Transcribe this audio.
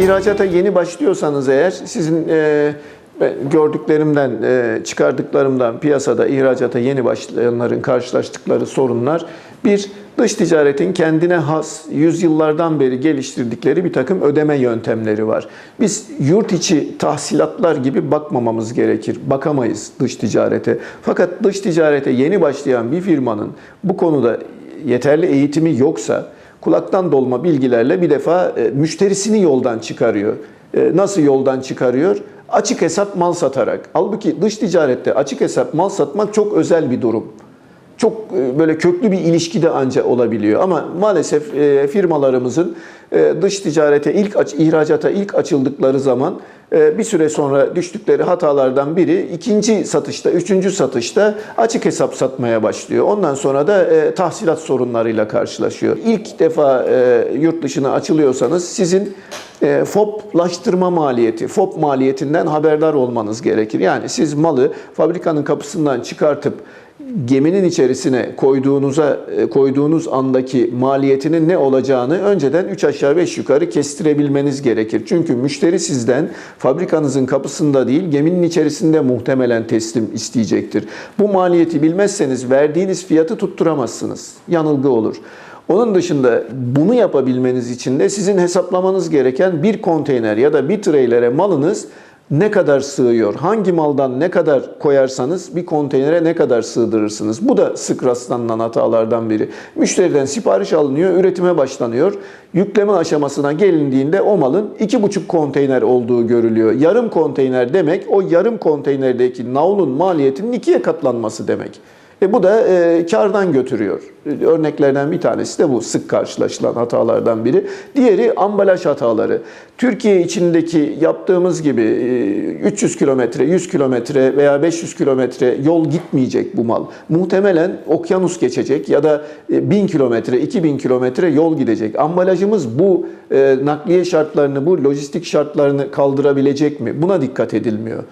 ihracata yeni başlıyorsanız eğer sizin e, gördüklerimden, e, çıkardıklarımdan piyasada ihracata yeni başlayanların karşılaştıkları sorunlar bir dış ticaretin kendine has yüzyıllardan beri geliştirdikleri bir takım ödeme yöntemleri var. Biz yurt içi tahsilatlar gibi bakmamamız gerekir. Bakamayız dış ticarete. Fakat dış ticarete yeni başlayan bir firmanın bu konuda yeterli eğitimi yoksa kulaktan dolma bilgilerle bir defa e, müşterisini yoldan çıkarıyor. E, Nasıl yoldan çıkarıyor? Açık hesap mal satarak. Halbuki dış ticarette açık hesap mal satmak çok özel bir durum. Çok e, böyle köklü bir ilişki de anca olabiliyor. Ama maalesef e, firmalarımızın e, dış ticarete ilk aç, ihracata ilk açıldıkları zaman bir süre sonra düştükleri hatalardan biri ikinci satışta, üçüncü satışta açık hesap satmaya başlıyor. Ondan sonra da e, tahsilat sorunlarıyla karşılaşıyor. İlk defa e, yurt dışına açılıyorsanız sizin e, FOB'laştırma maliyeti, FOB maliyetinden haberdar olmanız gerekir. Yani siz malı fabrikanın kapısından çıkartıp geminin içerisine koyduğunuza e, koyduğunuz andaki maliyetinin ne olacağını önceden 3 aşağı 5 yukarı kestirebilmeniz gerekir. Çünkü müşteri sizden fabrikanızın kapısında değil geminin içerisinde muhtemelen teslim isteyecektir. Bu maliyeti bilmezseniz verdiğiniz fiyatı tutturamazsınız. Yanılgı olur. Onun dışında bunu yapabilmeniz için de sizin hesaplamanız gereken bir konteyner ya da bir trailere malınız ne kadar sığıyor? Hangi maldan ne kadar koyarsanız bir konteynere ne kadar sığdırırsınız? Bu da sık rastlanan hatalardan biri. Müşteriden sipariş alınıyor, üretime başlanıyor. Yükleme aşamasına gelindiğinde o malın iki buçuk konteyner olduğu görülüyor. Yarım konteyner demek o yarım konteynerdeki navlun maliyetinin ikiye katlanması demek. E bu da e, kardan götürüyor. Örneklerden bir tanesi de bu sık karşılaşılan hatalardan biri. Diğeri ambalaj hataları. Türkiye içindeki yaptığımız gibi e, 300 kilometre, 100 kilometre veya 500 kilometre yol gitmeyecek bu mal. Muhtemelen okyanus geçecek ya da e, 1000 kilometre, 2000 kilometre yol gidecek. Ambalajımız bu e, nakliye şartlarını, bu lojistik şartlarını kaldırabilecek mi? Buna dikkat edilmiyor.